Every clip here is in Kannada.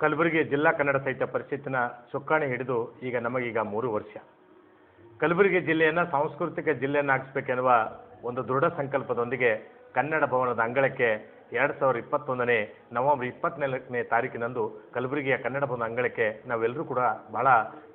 ಕಲಬುರಗಿ ಜಿಲ್ಲಾ ಕನ್ನಡ ಸಾಹಿತ್ಯ ಪರಿಷತ್ತಿನ ಚುಕ್ಕಾಣಿ ಹಿಡಿದು ಈಗ ನಮಗೀಗ ಮೂರು ವರ್ಷ. ಕಲಬುರಗಿ ಜಿಲ್ಲೆಯನ್ನು ಸಾಂಸ್ಕೃತಿಕ ಜಿಲ್ಲೆಯನ್ನಾಗಿಸ್ಬೇಕೆನ್ನುವ ಒಂದು ದೃಢ ಸಂಕಲ್ಪದೊಂದಿಗೆ ಕನ್ನಡ ಭವನದ ಅಂಗಳಕ್ಕೆ ಎರಡು ಸಾವಿರದ ಇಪ್ಪತ್ತೊಂದನೇ ನವೆಂಬರ್ ಇಪ್ಪತ್ನಾಲ್ಕನೇ ತಾರೀಕಿನಂದು ಕಲಬುರಗಿಯ ಕನ್ನಡ ಭವನ ಅಂಗಳಕ್ಕೆ ನಾವೆಲ್ಲರೂ ಕೂಡ ಬಹಳ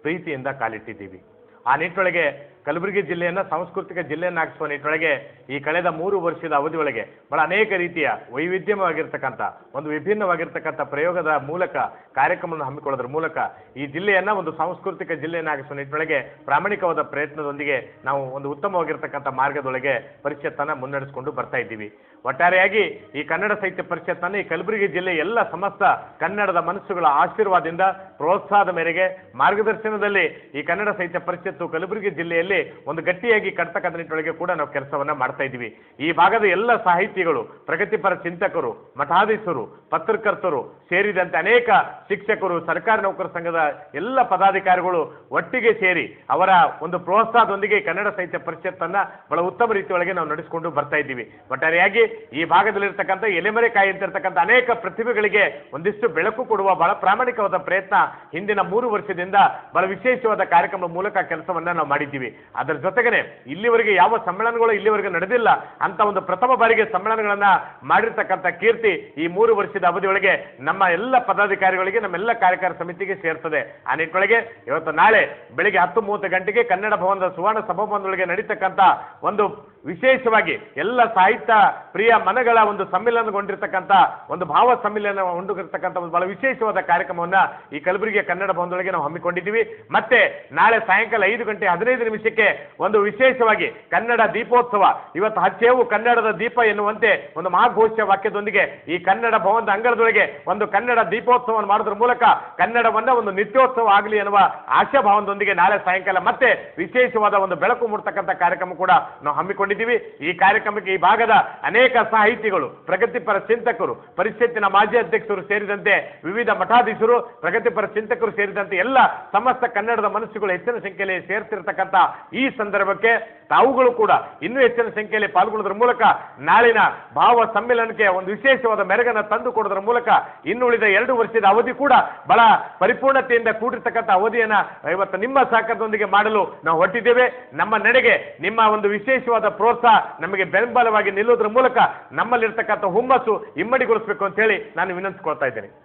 ಪ್ರೀತಿಯಿಂದ ಕಾಲಿಟ್ಟಿದ್ದೀವಿ. ಆ ನಿಟ್ಟೊಳಗೆ ಕಲಬುರಗಿ ಜಿಲ್ಲೆಯನ್ನು ಸಾಂಸ್ಕೃತಿಕ ಜಿಲ್ಲೆಯನ್ನಾಗಿಸುವ ನಿಟ್ಟಿನೊಳಗೆ ಈ ಕಳೆದ ಮೂರು ವರ್ಷದ ಅವಧಿಯೊಳಗೆ ಬಹಳ ಅನೇಕ ರೀತಿಯ ವೈವಿಧ್ಯಮವಾಗಿರ್ತಕ್ಕಂಥ ಒಂದು ವಿಭಿನ್ನವಾಗಿರ್ತಕ್ಕಂಥ ಪ್ರಯೋಗದ ಮೂಲಕ, ಕಾರ್ಯಕ್ರಮವನ್ನು ಹಮ್ಮಿಕೊಳ್ಳೋದ್ರ ಮೂಲಕ ಈ ಜಿಲ್ಲೆಯನ್ನ ಒಂದು ಸಾಂಸ್ಕೃತಿಕ ಜಿಲ್ಲೆಯನ್ನಾಗಿಸುವ ನಿಟ್ಟಿನೊಳಗೆ ಪ್ರಾಮಾಣಿಕವಾದ ಪ್ರಯತ್ನದೊಂದಿಗೆ ನಾವು ಒಂದು ಉತ್ತಮವಾಗಿರ್ತಕ್ಕಂಥ ಮಾರ್ಗದೊಳಗೆ ಪರಿಷತ್ತನ್ನ ಮುನ್ನಡೆಸಿಕೊಂಡು ಬರ್ತಾ ಇದ್ದೀವಿ. ಒಟ್ಟಾರೆಯಾಗಿ ಈ ಕನ್ನಡ ಸಾಹಿತ್ಯ ಪರಿಷತ್ತನ್ನು ಈ ಕಲಬುರಗಿ ಜಿಲ್ಲೆ ಎಲ್ಲ ಸಮಸ್ತ ಕನ್ನಡದ ಮನಸ್ಸುಗಳ ಆಶೀರ್ವಾದದಿಂದ, ಪ್ರೋತ್ಸಾಹದ ಮೇರೆಗೆ ಮಾರ್ಗದರ್ಶನದಲ್ಲಿ ಈ ಕನ್ನಡ ಸಾಹಿತ್ಯ ಪರಿಷತ್ತು ಕಲಬುರಗಿ ಜಿಲ್ಲೆಯಲ್ಲಿ ಒಂದು ಗಟ್ಟಿಯಾಗಿ ಕಟ್ತಕ್ಕಂಥ ನಿಟ್ಟೊಳಗೆ ಕೂಡ ನಾವು ಕೆಲಸವನ್ನ ಮಾಡ್ತಾ ಇದ್ದೀವಿ. ಈ ಭಾಗದ ಎಲ್ಲ ಸಾಹಿತಿಗಳು, ಪ್ರಗತಿಪರ ಚಿಂತಕರು, ಮಠಾಧೀಶರು, ಪತ್ರಕರ್ತರು ಸೇರಿದಂತೆ ಅನೇಕ ಶಿಕ್ಷಕರು, ಸರ್ಕಾರಿ ನೌಕರ ಸಂಘದ ಎಲ್ಲ ಪದಾಧಿಕಾರಿಗಳು ಒಟ್ಟಿಗೆ ಸೇರಿ ಅವರ ಒಂದು ಪ್ರೋತ್ಸಾಹದೊಂದಿಗೆ ಕನ್ನಡ ಸಾಹಿತ್ಯ ಪರಿಷತ್ತನ್ನ ಬಹಳ ಉತ್ತಮ ರೀತಿಯೊಳಗೆ ನಾವು ನಡೆಸಿಕೊಂಡು ಬರ್ತಾ ಇದ್ದೀವಿ. ಒಟ್ಟಾರೆಯಾಗಿ ಈ ಭಾಗದಲ್ಲಿರ್ತಕ್ಕಂಥ ಎಲೆಮರೆ ಕಾಯಿ ಅಂತಿರ್ತಕ್ಕಂಥ ಅನೇಕ ಪ್ರತಿಭೆಗಳಿಗೆ ಒಂದಿಷ್ಟು ಬೆಳಕು ಕೊಡುವ ಬಹಳ ಪ್ರಾಮಾಣಿಕವಾದ ಪ್ರಯತ್ನ ಹಿಂದಿನ ಮೂರು ವರ್ಷದಿಂದ ಬಹಳ ವಿಶೇಷವಾದ ಕಾರ್ಯಕ್ರಮ ಮೂಲಕ ಕೆಲಸವನ್ನ ನಾವು ಮಾಡಿದ್ದೀವಿ. ಅದರ ಜೊತೆಗೇನೆ ಇಲ್ಲಿವರೆಗೆ ಯಾವ ಸಮ್ಮೇಳನಗಳು ಇಲ್ಲಿವರೆಗೆ ನಡೆದಿಲ್ಲ ಅಂತ ಒಂದು ಪ್ರಥಮ ಬಾರಿಗೆ ಸಮ್ಮೇಳನಗಳನ್ನ ಮಾಡಿರ್ತಕ್ಕಂಥ ಕೀರ್ತಿ ಈ ಮೂರು ವರ್ಷದ ಅವಧಿಯೊಳಗೆ ನಮ್ಮ ಎಲ್ಲ ಪದಾಧಿಕಾರಿಗಳಿಗೆ ನಮ್ಮೆಲ್ಲ ಕಾರ್ಯಕಾರ ಸಮಿತಿಗೆ ಸೇರ್ತದೆ. ಆ ನಿಟ್ಟೊಳಗೆ ಇವತ್ತು ನಾಳೆ ಬೆಳಿಗ್ಗೆ ಹತ್ತು ಮೂವತ್ತು ಗಂಟೆಗೆ ಕನ್ನಡ ಭವನದ ಸುವರ್ಣ ಸಭಾಭವನದೊಳಗೆ ನಡೀತಕ್ಕಂಥ ಒಂದು ವಿಶೇಷವಾಗಿ ಎಲ್ಲ ಸಾಹಿತ್ಯ ಪ್ರಿಯ ಮನಗಳ ಒಂದು ಸಮ್ಮಿಲನಗೊಂಡಿರ್ತಕ್ಕಂಥ ಒಂದು ಭಾವ ಸಮ್ಮಿಲನ ಉಂಡುಗಿರ್ತಕ್ಕಂಥ ಒಂದು ಬಹಳ ವಿಶೇಷವಾದ ಕಾರ್ಯಕ್ರಮವನ್ನ ಈ ಕಲಬುರಗಿಯ ಕನ್ನಡ ಭವನದೊಳಗೆ ನಾವು ಹಮ್ಮಿಕೊಂಡಿದ್ದೀವಿ. ಮತ್ತೆ ನಾಳೆ ಸಾಯಂಕಾಲ ಐದು ಗಂಟೆ ಹದಿನೈದು ನಿಮಿಷಕ್ಕೆ ಒಂದು ವಿಶೇಷವಾಗಿ ಕನ್ನಡ ದೀಪೋತ್ಸವ. ಇವತ್ತು ಹಚ್ಚೇವು ಕನ್ನಡದ ದೀಪ ಎನ್ನುವಂತೆ ಒಂದು ಮಹಾಘೋಷ ವಾಕ್ಯದೊಂದಿಗೆ ಈ ಕನ್ನಡ ಭವನದ ಅಂಗಳದೊಳಗೆ ಒಂದು ಕನ್ನಡ ದೀಪೋತ್ಸವವನ್ನು ಮಾಡೋದ್ರ ಮೂಲಕ ಕನ್ನಡವನ್ನ ಒಂದು ನಿತ್ಯೋತ್ಸವ ಆಗಲಿ ಎನ್ನುವ ಆಶಾಭಾವನದೊಂದಿಗೆ ನಾಳೆ ಸಾಯಂಕಾಲ ಮತ್ತೆ ವಿಶೇಷವಾದ ಒಂದು ಬೆಳಕು ಮೂಡ್ತಕ್ಕಂಥ ಕಾರ್ಯಕ್ರಮ ಕೂಡ ನಾವು ಹಮ್ಮಿಕೊಂಡಿದ್ದೀವಿ. ಈ ಕಾರ್ಯಕ್ರಮಕ್ಕೆ ಈ ಭಾಗದ ಅನೇಕ ಸಾಹಿತಿಗಳು, ಪ್ರಗತಿಪರ ಚಿಂತಕರು, ಪರಿಷತ್ತಿನ ಮಾಜಿ ಅಧ್ಯಕ್ಷರು ಸೇರಿದಂತೆ ವಿವಿಧ ಮಠಾಧೀಶರು, ಪ್ರಗತಿಪರ ಚಿಂತಕರು ಸೇರಿದಂತೆ ಎಲ್ಲ ಸಮಸ್ತ ಕನ್ನಡದ ಮನಸ್ಸುಗಳು ಹೆಚ್ಚಿನ ಸಂಖ್ಯೆಯಲ್ಲಿ ಸೇರ್ತಿರ್ತಕ್ಕಂಥ ಈ ಸಂದರ್ಭಕ್ಕೆ ತಾವುಗಳು ಕೂಡ ಇನ್ನೂ ಹೆಚ್ಚಿನ ಸಂಖ್ಯೆಯಲ್ಲಿ ಪಾಲ್ಗೊಳ್ಳೋದ್ರ ಮೂಲಕ ನಾಳಿನ ಭಾವ ಸಮ್ಮೇಳನಕ್ಕೆ ಒಂದು ವಿಶೇಷವಾದ ಮೆರಗನ್ನು ತಂದು ಕೊಡೋದ್ರ ಮೂಲಕ ಇನ್ನುಳಿದ ಎರಡು ವರ್ಷದ ಅವಧಿ ಕೂಡ ಬಹಳ ಪರಿಪೂರ್ಣತೆಯಿಂದ ಕೂಡಿರ್ತಕ್ಕಂಥ ಅವಧಿಯನ್ನ ಇವತ್ತು ನಿಮ್ಮ ಸಹಕಾರದೊಂದಿಗೆ ಮಾಡಲು ನಾವು ಹೊಟ್ಟಿದ್ದೇವೆ ನಮ್ಮ ನಡೆಗೆ ನಿಮ್ಮ ಒಂದು ವಿಶೇಷವಾದ ಪ್ರೋತ್ಸಾಹ ನಮಗೆ ಬೆಂಬಲವಾಗಿ ನಿಲ್ಲೋದ್ರ ಮೂಲಕ ನಮ್ಮಲ್ಲಿರ್ತಕ್ಕಂಥ ಹುಮ್ಮಸ್ಸು ಇಮ್ಮಡಿಗೊಳಿಸಬೇಕು ಅಂತ ಹೇಳಿ ನಾನು ವಿನಂತಿಸ್ಕೊಳ್ತಾ ಇದ್ದೇನೆ.